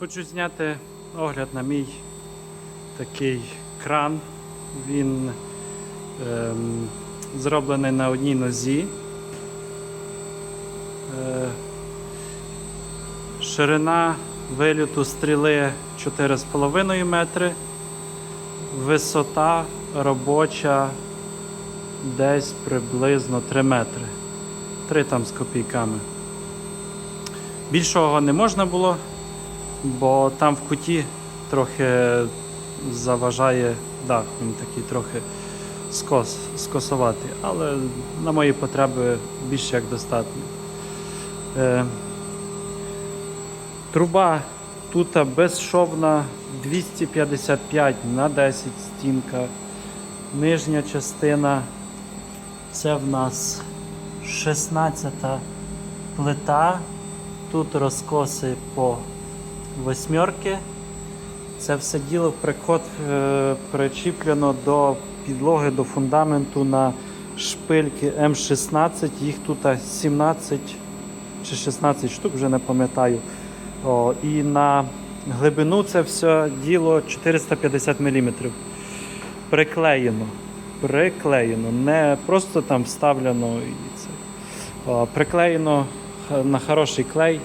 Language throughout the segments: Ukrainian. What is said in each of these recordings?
Хочу зняти огляд на мій такий кран. Він ем, зроблений на одній нозі. Е, ширина виліту стріли 4,5 метри. Висота робоча десь приблизно 3 метри. 3 там з копійками. Більшого не можна було, бо там в куті трохи заважає дах, він такий трохи скос, скосоватий, але на мої потреби більше як достатньо. Е, труба тут безшовна 255 на 10 стінка. Нижня частина це в нас 16 плита. Тут розкоси по восьмерки. Це все діло прикот е, причіплено до підлоги, до фундаменту на шпильки М16. Їх тут 17 чи 16 штук, вже не пам'ятаю. О, і на глибину це все діло 450 мм. Приклеєно. Приклеєно. Не просто там вставлено і це. Приклеєно на хороший клей.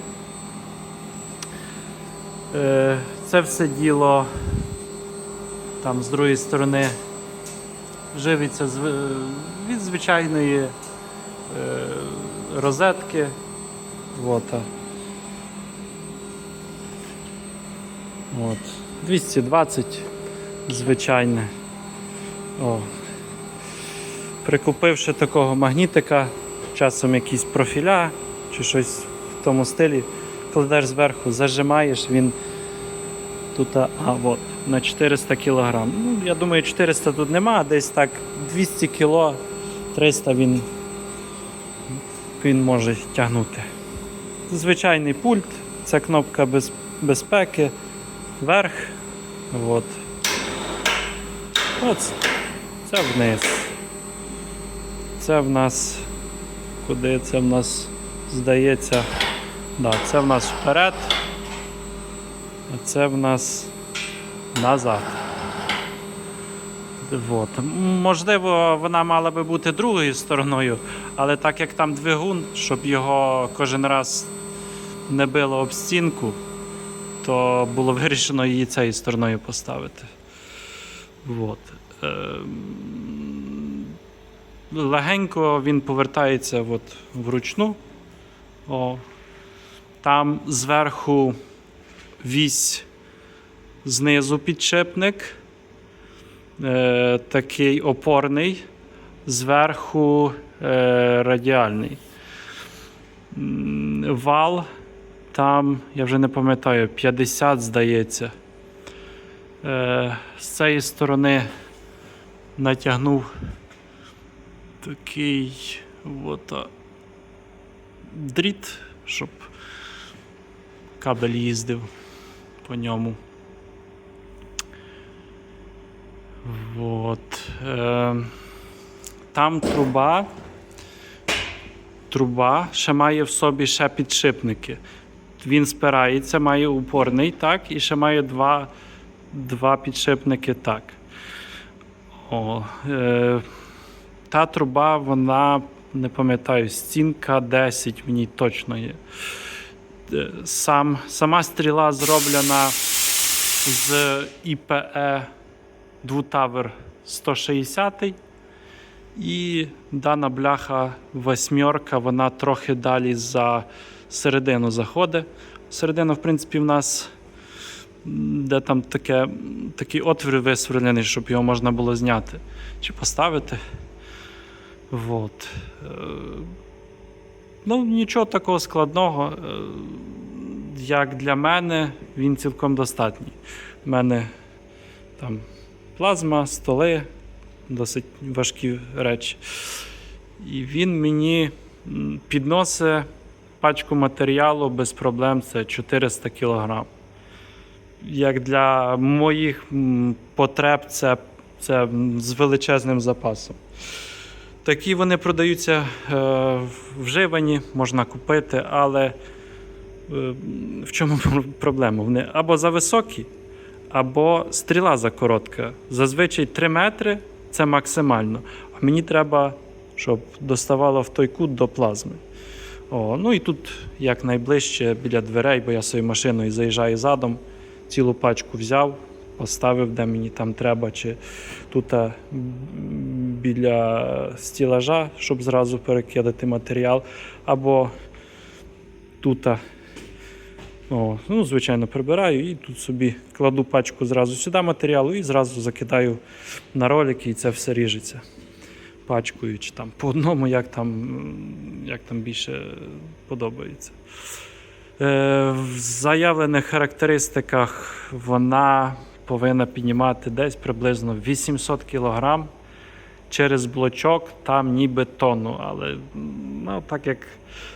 Е, Це все діло там з другої сторони живиться від звичайної е, розетки. Вот. От. 220 звичайне. О. Прикупивши такого магнітика, часом якісь профіля чи щось в тому стилі, кладеш зверху, зажимаєш, він тут а, от, на 400 кг. Ну, я думаю, 400 тут нема, десь так 200 кг, 300 він, він може тягнути. Звичайний пульт, це кнопка без, безпеки, вверх. От. От, це вниз. Це в нас. Куди це в нас здається? Да, це в нас вперед. А це в нас назад. От. Можливо, вона мала би бути другою стороною, але так як там двигун, щоб його кожен раз не било об стінку, то було вирішено її цією стороною поставити. От. Ем, Легенько він повертається от вручну. О. Там зверху вісь знизу підшипник, е, такий опорний, зверху е, радіальний. Вал, там, я вже не пам'ятаю, 50, здається. Е, з цієї сторони натягнув такий от, дріт, щоб кабель їздив по ньому. Вот. Е, там труба. Труба ще має в собі ще підшипники. Він спирається, має упорний так, і ще має два, два підшипники так. О, е, та труба, вона, не пам'ятаю, стінка 10 в ній точно є. Е, Сам, сама стріла зроблена з ІПЕ двутавер 160. І дана бляха восьмерка, вона трохи далі за середину заходить. Середина, в принципі, в нас де там таке, такий отвір висверлений, щоб його можна було зняти чи поставити. Вот. Ну, нічого такого складного. Е, Як для мене, він цілком достатній. У мене там плазма, столи, досить важкі речі. І він мені підносить пачку матеріалу без проблем це 400 кг. Як для моїх потреб, це, це з величезним запасом. Такі вони продаються е, вживані, можна купити, але е, в чому проблема? Вони або зависокі, або стріла закоротка. Зазвичай 3 метри це максимально. А мені треба, щоб доставало в той кут до плазми. О, ну і тут як найближче біля дверей, бо я своєю машиною заїжджаю задом, цілу пачку взяв, поставив, де мені там треба, чи тут біля стілажа, щоб зразу перекидати матеріал, або тут, о, ну, звичайно, прибираю і тут собі кладу пачку зразу сюди матеріалу і зразу закидаю на ролики, і це все ріжеться пачкою чи там по одному, як там, як там більше подобається. Е, в заявлених характеристиках вона повинна піднімати десь приблизно 800 кг через блочок, там ніби тонну. Але ну, так як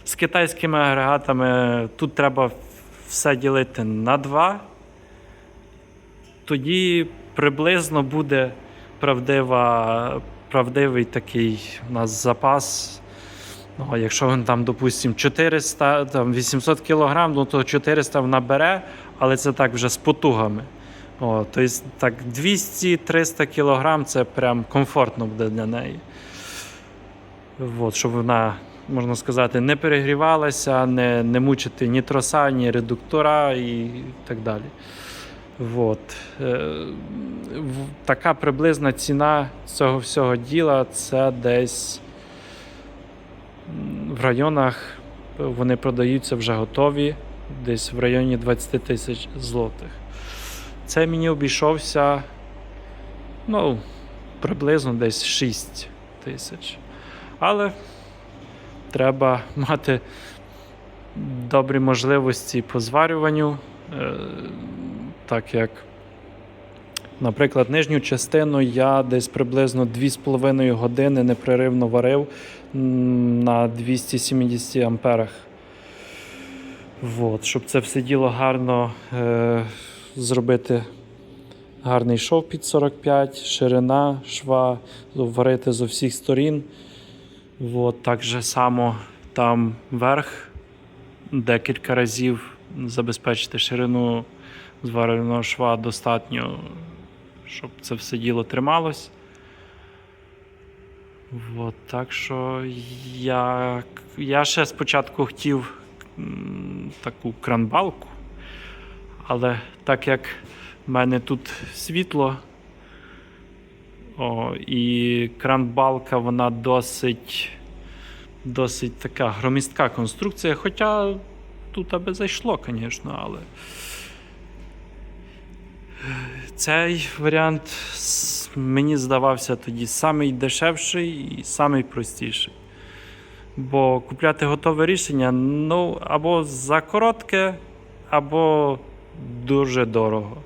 з китайськими агрегатами тут треба все ділити на два, тоді приблизно буде правдива, правдивий такий у нас запас. Ну, якщо він там, допустимо, 400, там 800 кг, ну то 400 вона бере, але це так вже з потугами. О, тобто так 200-300 кг це прям комфортно буде для неї. От, щоб вона, можна сказати, не перегрівалася, не, не мучити ні троса, ні редуктора і так далі. От. Е, така приблизна ціна цього всього діла це десь в районах вони продаються вже готові, десь в районі 20 тисяч злотих. Це мені обійшовся ну, приблизно десь 6 тисяч. Але треба мати добрі можливості по зварюванню, е, так як, наприклад, нижню частину я десь приблизно 2,5 години непреривно варив на 270 амперах. Вот, щоб це все діло гарно е, зробити гарний шов під 45, ширина шва, варити з усіх сторін. Вот, так же само там верх декілька разів забезпечити ширину звареного шва достатньо, щоб це все діло трималось. От, так що я, я ще спочатку хотів таку кранбалку, але так як в мене тут світло, о, і кранбалка вона досить, досить така громістка конструкція, хоча тут аби зайшло, звісно, але. Цей варіант мені здавався тоді самий дешевший і самий простіший. Бо купляти готове рішення ну, або за коротке, або дуже дорого.